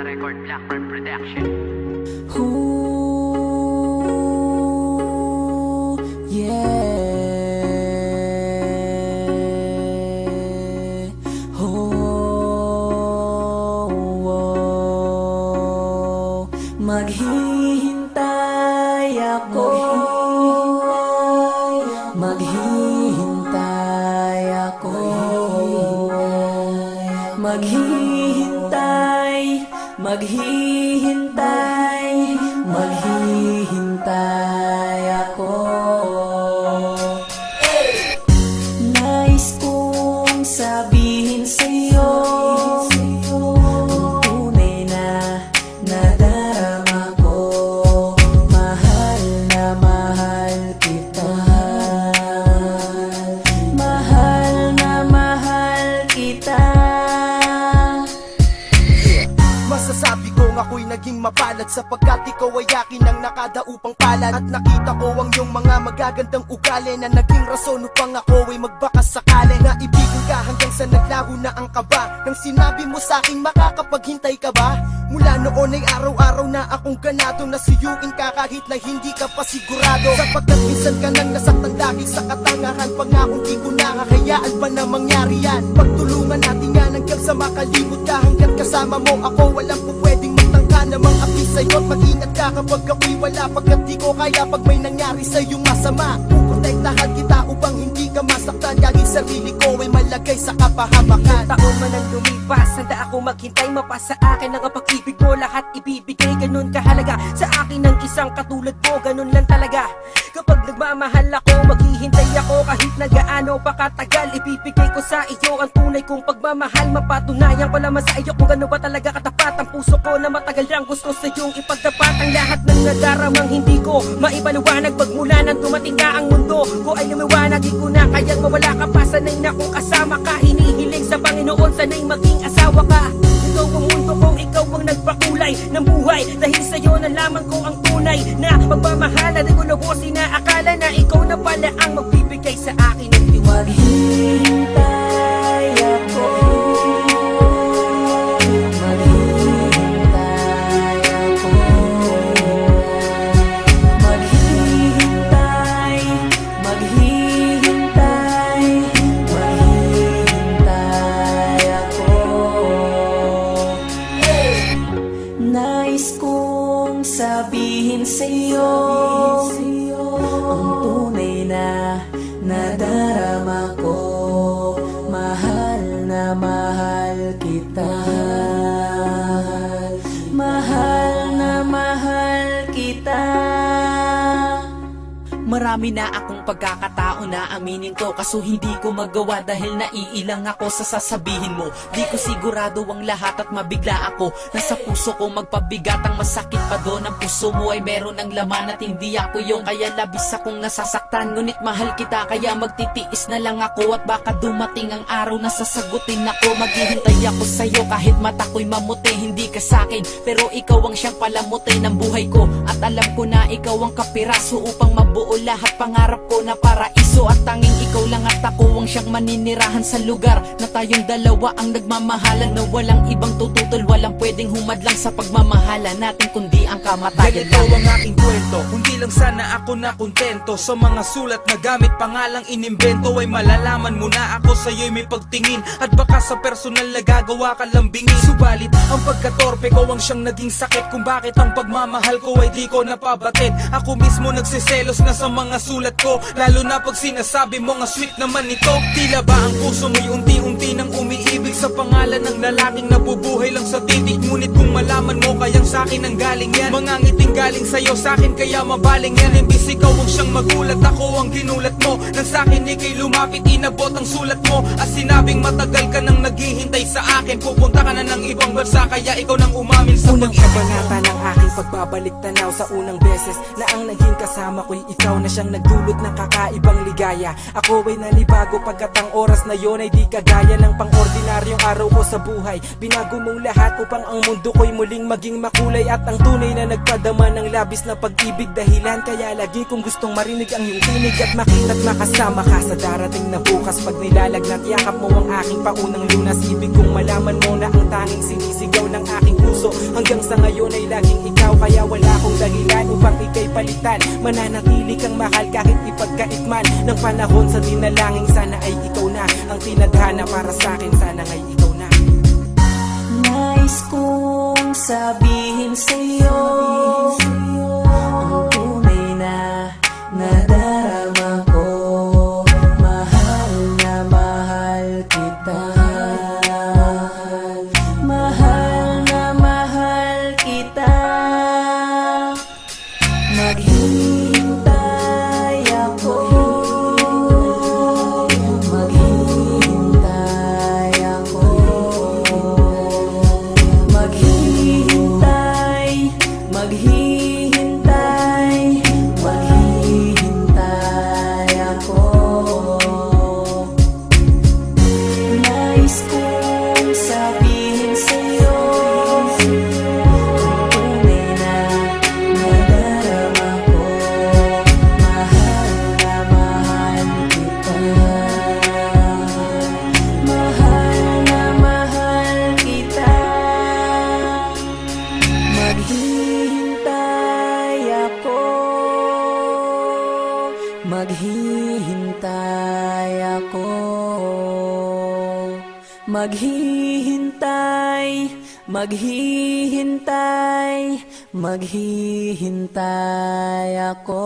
na record Blackburn Production Ooh, yeah. Oh, oh. Maghihintay ako. Maghihintay ako. Maghihintay. Maghihintay. Maghihintay ako. Nais kong sabihin sa'yo Ang tunay na nadarama ako'y naging mapalad Sapagkat ikaw ay akin ang nakadaupang palad. At nakita ko ang iyong mga magagandang ugali Na naging rason upang ako ay magbakas sakali. Naibigan ka hanggang sa naglaho na ang kaba. Nang sinabi mo sa akin makakapaghintay ka ba? Mula noon ay araw-araw na akong ganado Na suyuin ka kahit na hindi ka pa sigurado. Sapagkat minsan ka nang nasaktan lagi sa katangahan Pangakong di ko nakakayaan pa na mangyari yan. Pagtulungan natin yan hanggang sa makalimot ka. Hanggang kasama mo ako walang po sa'yo at mag-ingat ka kapag ako'y wala. Pagkat di ko kaya pag may nangyari sa'yong masama. Puprotektahan kita upang hindi ka masaktan. Kahit sarili ko ay malagay sa kapahamakan. Taon man ang lumipas, handa ako maghintay. Mapasa akin ang pag-ibig mo Lahat ibibigay, ganun kahalaga. Sa akin ang isang katulad mo Ganun lang talaga. Kapag nagmamahal ako, maghihintay ako. Kahit na gaano pa katagal Ibibigay ko sa iyo ang tunay kong pagmamahal. Mapatunayan ko lamang sa iyo Kung gano'n ba talaga katapat Ang puso ko na matagal lang gusto sa iyong ipagtapat. Ang lahat ng nadaramang hindi ko Maipaliwanag. Magmula nang dumating ka ang mundo Ko ay lumiwanag, di ko na kaya't mawala ka pa. Sanay na kung kasama ka. Hinihiling sa Panginoon Sanay maging asawa ka. Ikaw ang mundo kong ikaw ang nagpakulay ng buhay. Dahil sa'yo nalaman ko ang tunay Na pagmamahal na di ko lubusin na akala na ikaw na pala ang na nadarama ko. Mahal na mahal kita. Mahal na mahal kita. Marami na akong pagkakataon na aminin ko. Kaso hindi ko magawa dahil naiilang ako sa sasabihin mo. Di ko sigurado ang lahat at mabigla ako. Nasa puso ko magpabigat ang masakit pa doon. Ang puso mo ay meron ng laman at hindi ako yung Kaya labis akong nasasaktan Ngunit mahal kita kaya magtitiis na lang ako At baka dumating ang araw na sasagutin ako. Maghihintay ako sa'yo kahit mata ko'y mamuti Hindi ka sa'kin. Pero ikaw ang siyang palamuti ng buhay ko. At alam ko na ikaw ang kapiraso upang mabuo lahat. Pangarap ko na paraiso At tanging ikaw lang at ako ang siyang maninirahan sa lugar Na tayong dalawa ang nagmamahalan Na walang ibang tututol, walang pwedeng humadlang sa pagmamahala natin Kundi ang kamatayan Ganito lang ang aking kwento Kundi lang sana ako na kontento Sa mga sulat na gamit pangalang inimbento Ay malalaman mo na ako sa'yo'y may pagtingin At baka sa personal na gagawa ka lambingin Subalit ang pagkatorpe ko ang siyang naging sakit Kung bakit ang pagmamahal ko ay di ko napabatid Ako mismo nagsiselos na sa mga sulat ko Lalo na pag sinasabi mo nga sweet naman ito. Tila ba ang puso mo'y unti-unti nang umiibig Sa pangalan ng lalaking nabubuhay lang sa titik? Ngunit kung malaman mo kayang sa akin ang galing yan Mga ngiting galing sa'yo sa akin kaya mabaling yan. Imbis ikaw ang siyang magulat ako ang ginulat mo. Nang sa akin ikay lumapit inabot ang sulat mo. At sinabing matagal ka nang naghihintay sa akin. Pupunta ka na ng ibang bansa kaya ikaw nang umamin sa Unang kabanata ng aking pagbabalik tanaw sa unang beses Na ang naging kasama ko'y ikaw na siyang nagdulot ng kakaibang maligaya. Ako ay nanibago pagkat ang oras na yon ay di kagaya ng pang-ordinaryong araw ko sa buhay. Binago mong lahat upang ang mundo ko'y muling maging makulay At ang tunay na nagpadama ng labis na pag-ibig Dahilan. Kaya lagi kong gustong marinig ang iyong tinig At makita't makasama ka sa darating na bukas. Pag nilalagnat yakap mo ang aking paunang lunas. Ibig kong malaman mo na ang tanging sinisig palitan Mananatili kang mahal kahit ipagkait man Ng panahon sa dinalangin Sana ay ikaw na Ang tinadhana para sa akin Sana ay ikaw na. Nais nice kong sabihin sa'yo Sabihin sa'yo 你。Maghihintay, maghihintay, maghihintay ako.